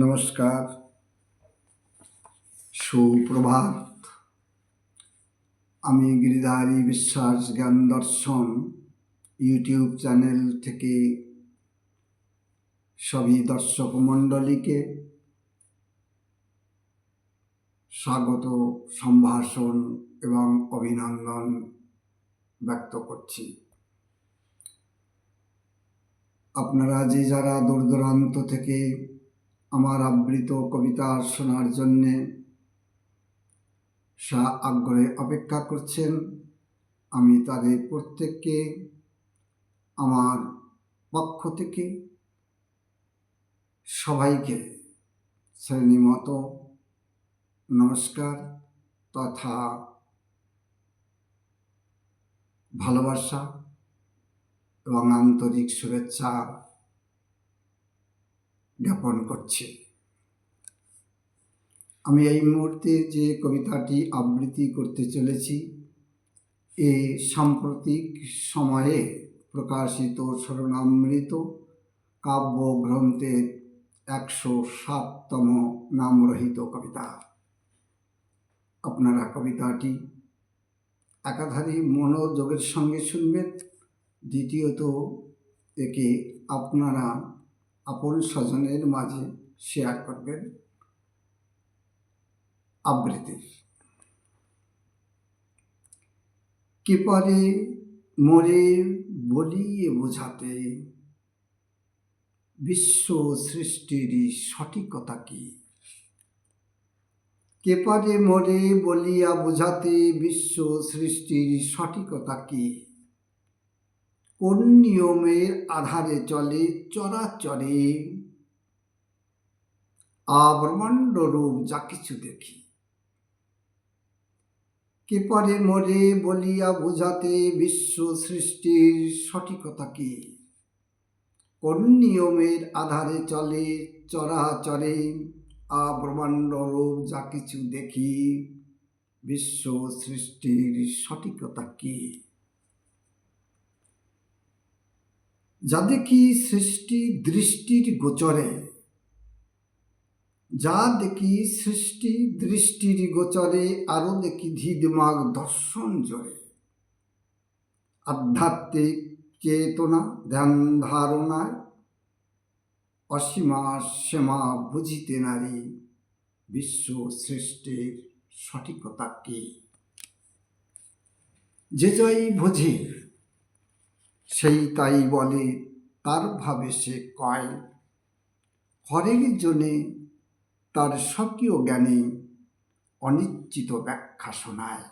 নমস্কার, সুপ্রভাত। আমি গিরিধারী বিশ্বাস জ্ঞান দর্শন ইউটিউব চ্যানেল থেকে সবই দর্শক মণ্ডলীকে স্বাগত, সম্ভাষণ এবং অভিনন্দন ব্যক্ত করছি। আপনারা যে যারা দূর দূরান্ত থেকে আমার আবৃত কবিতা শোনার জন্যে সা আগ্রহে অপেক্ষা করছেন। আমি তাদের প্রত্যেককে আমার পক্ষ থেকে সবাইকে শ্রেণীমত নমস্কার তথা ভালোবাসা এবং আন্তরিক শুভেচ্ছা জ্ঞাপন করছি। আমি এই মুহূর্তে যে কবিতাটি আবৃত্তি করতে চলেছি, এ সাম্প্রতিক সময়ে প্রকাশিত স্মরণামৃত কাব্যগ্রন্থের একশো সাততম নামরহিত কবিতা। আপনারা কবিতাটি একাধারে মনোযোগের সঙ্গে শুনবেন, দ্বিতীয়ত একে আপনারা আপন স্বজনের মাঝে শেয়ার করবেন আবৃত্তি কে পারে মরে বলিয়ে বোঝাতে বিশ্ব সৃষ্টির সঠিকতা কি? কে পারে মরে বলিয়া বোঝাতে বিশ্ব সৃষ্টির সঠিকতা কি? কোন নিয়মের আধারে চলে চরাচরে? আব্রহ্মাণ্ড রূপ যা কিছু দেখি। কে পারে মরে বলিয়া বুঝাতে বিশ্ব সৃষ্টির সঠিকতা কি? কোন নিয়মের আধারে চলে চরাচরে? আব্রহ্মাণ্ড রূপ যা কিছু দেখি, বিশ্ব সৃষ্টির সঠিকতা কি? যা দেখি সৃষ্টি দৃষ্টির গোচরে? যা দেখি সৃষ্টি দৃষ্টির গোচরে, আরও দেখি ধীদমাগ দর্শন জোরে। আধ্যাত্মিক চেতনা, ধ্যান ধারণায় অসীমা সেমা বুঝিতে নারী, বিশ্ব সৃষ্টির সঠিকতা কি? যে যাই বোঝে। সেই তাই বলে, তার ভাবে সে কয়, হরেক জনে তার স্বকীয় জ্ঞানে অনিশ্চিত ব্যাখ্যা শোনায়।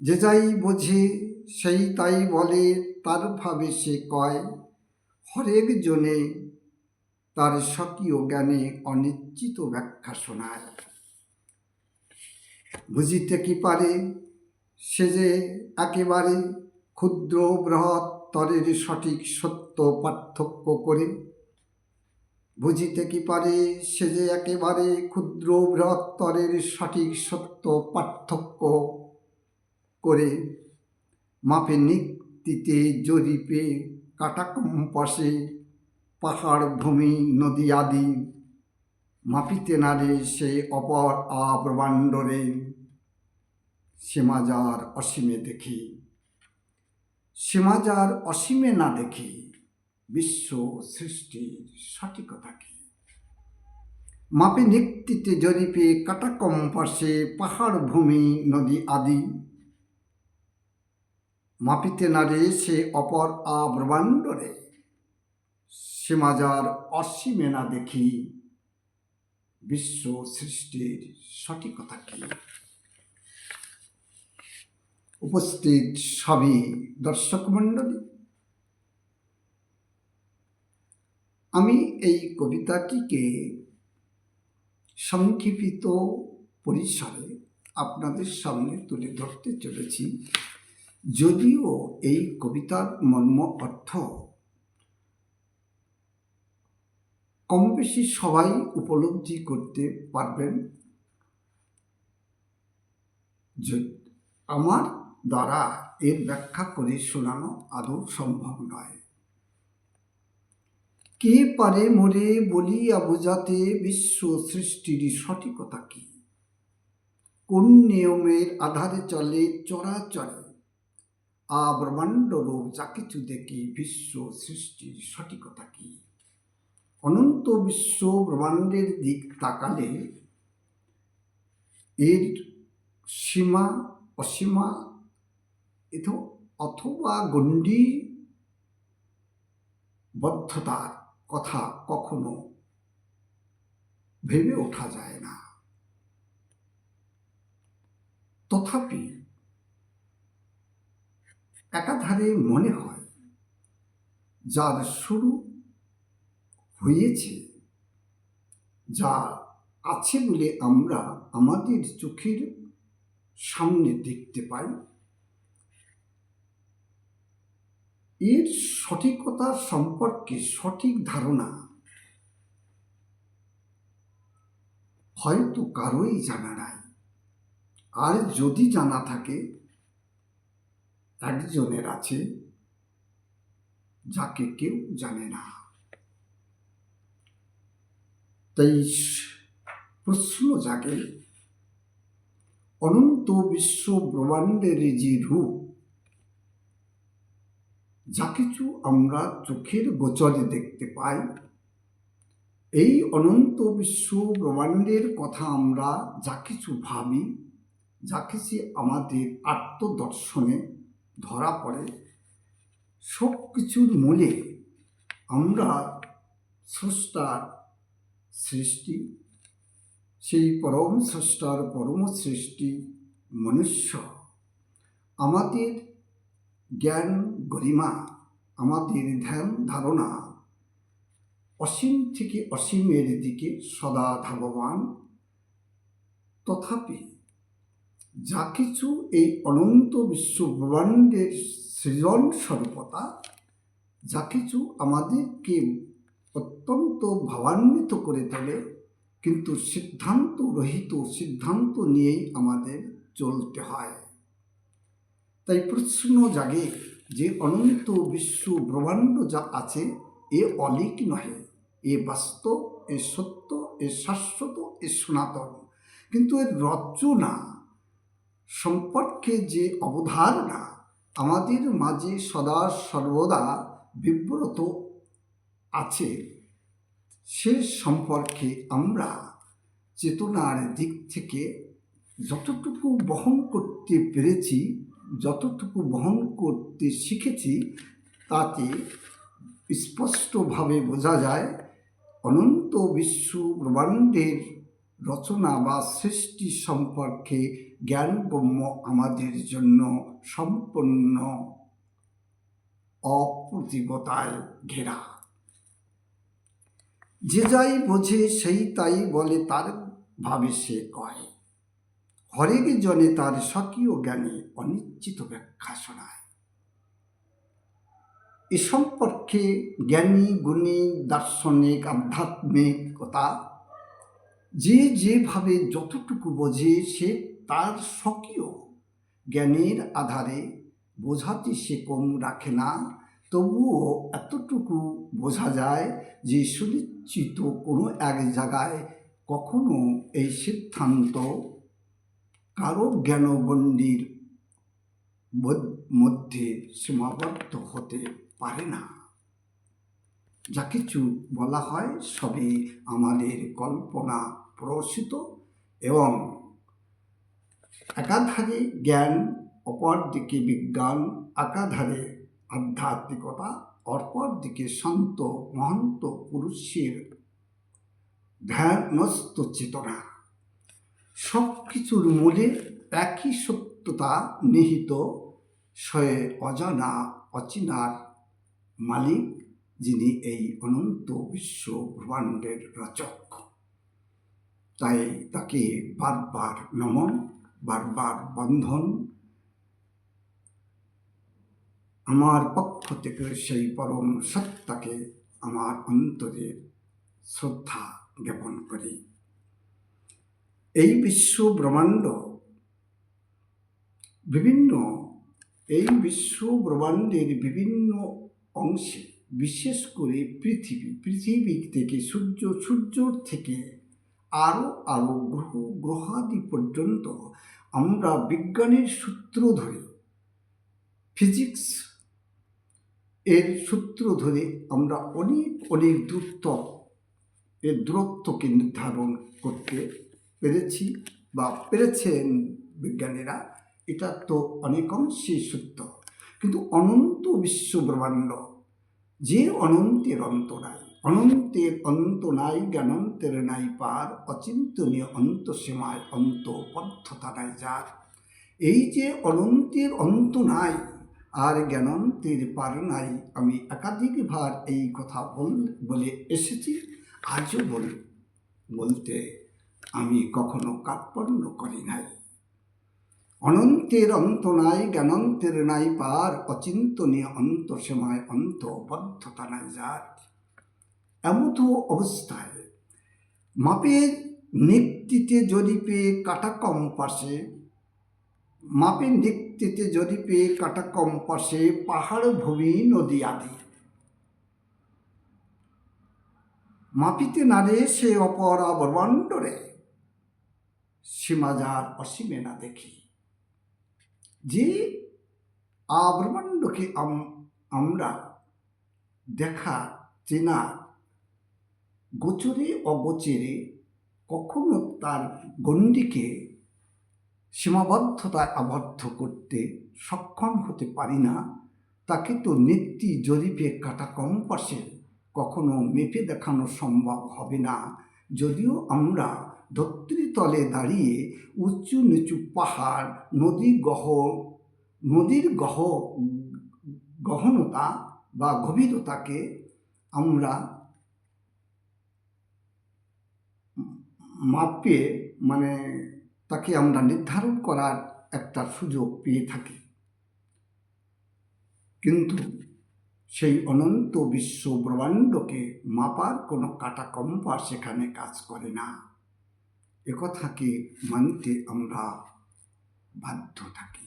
যে যাই বোঝে, সেই তাই বলে, তার ভাবে সে কয়, হরেক জনে তার স্বকীয় জ্ঞানে অনিশ্চিত ব্যাখ্যা শোনায়। বুঝিতে কি পারে? সে যে একেবারে ক্ষুদ্র বৃহৎ তরের সঠিক সত্য পার্থক্য করে। বুঝিতে কি পারে সে যে একেবারে ক্ষুদ্র বৃহত্তরের সঠিক সত্য পার্থক্য করে? মাপে নিক্তিতে জরিপে কাটাকম্পাসে পাহাড়, ভূমি, নদী আদি মাপিতে নারে সে অপর আব্রহ্মাণ্ডরে সীমাজার অসীমে দেখি সীমাজার অসীমে না দেখি বিশ্ব সৃষ্টির সঠিকতা কি মাপে নিক্তিতে জরিপে কাটাকম্পাসে পাহাড় ভূমি নদী আদি। মাপিতে নারে সে অপর আব্রহ্মাণ্ডরে। সীমাজার অসীমে না দেখি বিশ্ব সৃষ্টির সঠিকতা কি উপস্থিত সবই দর্শক মণ্ডলী। আমি এই কবিতাটিকে সংক্ষিপ্ত পরিসরে আপনাদের সামনে তুলে ধরতে চলেছি। যদিও এই কবিতার মর্ম অর্থ কম বেশি সবাই উপলব্ধি করতে পারবেন। আমার দ্বারা এর ব্যাখ্যা করে শোনানো আদৌ সম্ভব নয়। কে পারে মোরে বলিয়া বোঝাতে বিশ্ব সৃষ্টির সঠিকতা কি? কোন নিয়মের আধারে চলে চরাচরে? আ ব্রহ্মাণ্ড রূপ যা কিছু দেখি বিশ্ব সৃষ্টির সঠিকতা কি? অনন্ত বিশ্ব ব্রহ্মাণ্ডের দিক তাকালে এর সীমা, অসীমা অথবা গণ্ডি বদ্ধতার কথা কখনো ভেবে ওঠা যায় না তথাপি একাধারে মনে হয় যার শুরু হয়েছে যা আছে বলে আমরা আমাদের চোখের সামনে দেখতে পাই এর সঠিকতা সম্পর্কে সঠিক ধারণা হয়তো কারোই জানা নাই। আর যদি জানা থাকে, একজনের আছে যাকে কেউ জানে না। তাই প্রশ্ন জাগে, অনন্ত বিশ্ব ব্রহ্মাণ্ডের যে রূপ যা কিছু আমরা চোখের গোচরে দেখতে পাই, এই অনন্ত বিশ্ব ব্রহ্মাণ্ডের কথা আমরা যা কিছু ভাবি, যা কিছু আমাদের আত্মদর্শনে ধরা পড়ে সব কিছুর মূলে আমরা স্রষ্টার সৃষ্টি, সেই পরম স্রষ্টার পরম সৃষ্টি মনুষ্য। আমাদের জ্ঞান গরিমা, আমাদের ধ্যান ধারণা। অসীম থেকে অসীমের দিকে সদা ধাবমান তথাপি যা কিছু এই অনন্ত বিশ্ব ব্রহ্মাণ্ডের সৃজন স্বরূপতা, যা কিছু আমাদেরকে অত্যন্ত ভাবান্বিত করে তোলে, কিন্তু সিদ্ধান্ত রহিত সিদ্ধান্ত নিয়েই আমাদের চলতে হয়। তাই প্রশ্ন জাগে যে অনন্ত বিশ্ব ব্রহ্মাণ্ড যা আছে, এ অলিক নহে। এ বাস্তব, এ সত্য, এ শাশ্বত, এ সনাতন। কিন্তু এর রচনা সম্পর্কে যে অবধারণা আমাদের মাঝে সদা সর্বদা বিব্রত আছে, সে সম্পর্কে আমরা চেতনার দিক থেকে যতটুকু বহন করতে পেরেছি যতটুকু বহন করতে শিখেছি, তাতে স্পষ্টভাবে বোঝা যায়, অনন্ত বিশ্ব ব্রহ্মাণ্ডের রচনা বা সৃষ্টি সম্পর্কে জ্ঞান ব্রহ্ম আমাদের জন্য সম্পূর্ণ অপ্রতিবতায় ঘেরা। যে যাই বোঝে, সেই তাই বলে তার ভাবে সে কয়। হরেক জনে তার স্বকীয় জ্ঞানে অনিশ্চিত ব্যাখ্যা শোনায়। এ সম্পর্কে জ্ঞানী, গুণী, দার্শনিক আধ্যাত্মিকতা যে যেভাবে যতটুকু বোঝে সে তার স্বকীয় জ্ঞানের আধারে বোঝাতে সে কম রাখে না। তবুও এতটুকু বোঝা যায় যে সুনিশ্চিত কোনো এক জায়গায় কখনো এই সিদ্ধান্ত কারও জ্ঞানগণ্ডির মধ্যে সীমাবদ্ধ হতে পারে না। যা কিছু বলা হয় সবই আমাদের কল্পনা প্রসিত এবং একাধারে জ্ঞান, অপরদিকে বিজ্ঞান, একাধারে আধ্যাত্মিকতা, অপরদিকে সন্ত মহন্ত পুরুষের ধ্যানস্থ চেতনা সব কিছুর মূলে একই সত্যতা নিহিত সয়ে অজানা, অচিনার মালিক, যিনি এই অনন্ত বিশ্ব ব্রহ্মাণ্ডের রচক। তাই তাকে বারবার নমন, বারবার বন্ধন, আমার পক্ষ থেকে সেই পরম সত্তাকে আমার অন্তরে শ্রদ্ধা জ্ঞাপন করি। এই বিশ্ব ব্রহ্মাণ্ড, বিভিন্ন এই বিশ্ব ব্রহ্মাণ্ডের বিভিন্ন অংশে, বিশেষ করে পৃথিবী পৃথিবী থেকে সূর্য, সূর্যর থেকে আরও আরও গ্রহ, গ্রহাদি পর্যন্ত আমরা বিজ্ঞানের সূত্র ধরে, ফিজিক্স এর সূত্র ধরে আমরা অনেক অনেক দূরত্ব, এর দূরত্বকে নির্ধারণ করতে পেরেছি বা পেরেছেন বিজ্ঞানীরা, এটা তো অনেকাংশে সত্য। কিন্তু অনন্ত বিশ্ব ব্রহ্মাণ্ড যে অনন্তের অন্ত নাই, অনন্তের অন্ত নাই, জ্ঞানন্তের নাই পার, অচিন্তনীয় অন্ত সীমায় অন্ত পদ্ধতা নাই যার। এই যে অনন্তের অন্ত নাই, আর জ্ঞানন্তের পার নাই, আমি একাধিকবার এই কথা বল, বলে এসেছি, আজও বল, বলতে আমি কখনো কার্পণ্য করি নাই। অনন্তের অন্ত নাই, জ্ঞানন্তের নাই পার, অচিন্তনীয় অন্ত সীমায় অন্ত বদ্ধতা নাই যার। এমতো অবস্থায় মাপের নিক্তিতে জরিপে কাটা কম পাশে, মাপের নিক্তিতে জরিপে কাটা কম পাশে, পাহাড়, ভূমি, নদী আদি। মাপিতে নারে সে অপরা ব্রহ্মাণ্ডরে সীমাজার অসীমে না দেখি। যে আব্রহ্মাণ্ডকে আমরা দেখা চেনা গোচরে অগোচরে কখনো তার গণ্ডিকে সীমাবদ্ধতায় আবদ্ধ করতে সক্ষম হতে পারি না, তাকে তো নেত্রী জরিপে কাটা কম্পাসে কখনো মেপে দেখানো সম্ভব হবে না। যদিও আমরা ধত্রীতলে দাঁড়িয়ে উঁচু নিচু পাহাড়, নদী গহ, নদীর গহ, গহনতা বা গভীরতাকে আমরা মাপে মানে তাকে আমরা নির্ধারণ করার একটা সুযোগ পেয়ে থাকি। কিন্তু সেই অনন্ত বিশ্ব ব্রহ্মাণ্ডকে মাপার কোনো কাটা কম্পা সেখানে কাজ করে না। একথাকে মানতে আমরা বাধ্য থাকি?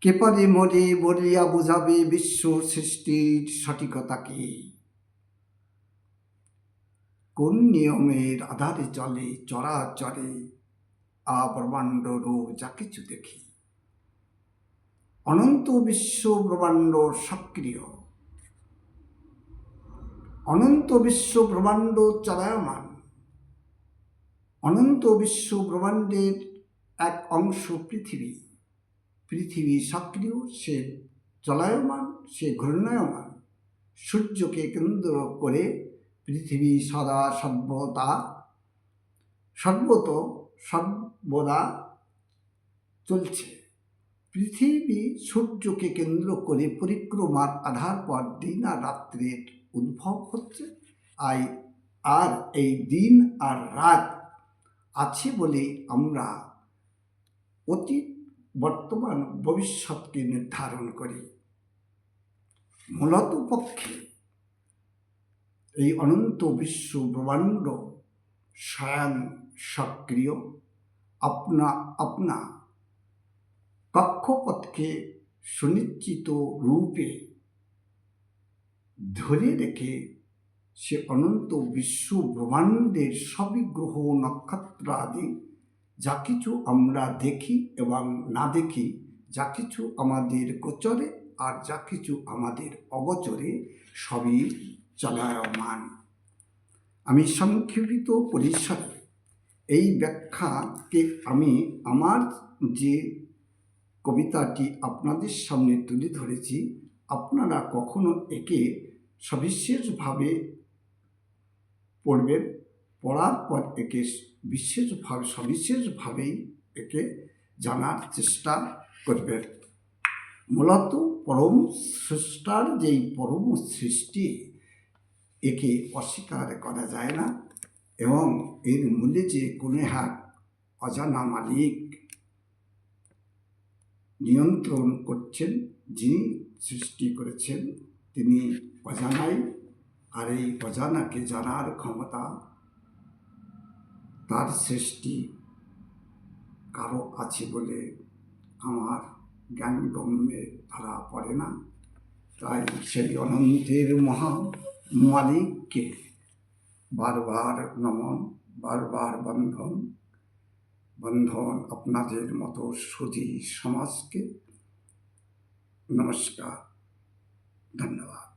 কে মরে বলিয়া বোঝাবে বিশ্ব সৃষ্টির সঠিকতাকে কোন নিয়মের আধারে চলে চরাচরে আব্রহ্মাণ্ড রূপ যা কিছু দেখি? অনন্ত বিশ্ব ব্রহ্মাণ্ড সক্রিয়। অনন্ত বিশ্ব ব্রহ্মাণ্ড চলায়মান অনন্ত বিশ্ব ব্রহ্মাণ্ডের এক অংশ পৃথিবী। পৃথিবী সক্রিয়, সে চলায়মান সে ঘূর্ণায়মান। সূর্যকে কেন্দ্র করে পৃথিবী সদা সভ্যতা। সর্বত সর্বদা চলছে। পৃথিবী সূর্যকে কেন্দ্র করে পরিক্রমার আধার পর দিন আর রাত্রের উদ্ভব হচ্ছে। আর এই দিন আর রাত আছে বলে আমরা অতীত বর্তমান ভবিষ্যৎকে নির্ধারণ করি। মূলত পক্ষে এই অনন্ত বিশ্ব ব্রহ্মাণ্ড স্বয়ং সক্রিয়। আপনা আপনা কক্ষপথকে সুনিশ্চিত রূপে ধরে রেখে সে অনন্ত বিশ্ব ব্রহ্মাণ্ডের সবই গ্রহ নক্ষত্র আদি। যা কিছু আমরা দেখি এবং না দেখি, যা কিছু আমাদের গোচরে আর যা কিছু আমাদের অগোচরে সবই চলায়মান আমি সংক্ষিপ্ত পরিসরে, এই ব্যাখ্যাকে আমি আমার যে কবিতাটি আপনাদের সামনে তুলে ধরেছি, আপনারা কখনো একে সবিশেষভাবে পড়বেন পড়ার পর একে বিশেষভাবে সবিশেষভাবেই একে জানার চেষ্টা করবেন মূলত পরম স্রষ্টার যেই পরম সৃষ্টি, একে অস্বীকার করা যায় না এবং এর মূল্যে যে কোনো হাত অজানা মালিক নিয়ন্ত্রণ করছেন, যিনি সৃষ্টি করেছেন, তিনি অজানাই আর এই অজানাকে জানার ক্ষমতা তার সৃষ্টি কারও আছে বলে আমার জ্ঞানগম্যে ধরা পড়ে না। তাই সেই অনন্তের মহা মালিককে বারবার নমন, বারবার বন্ধন বন্ধন আপনাদের মতো সুধী সমাজকে নমস্কার, ধন্যবাদ।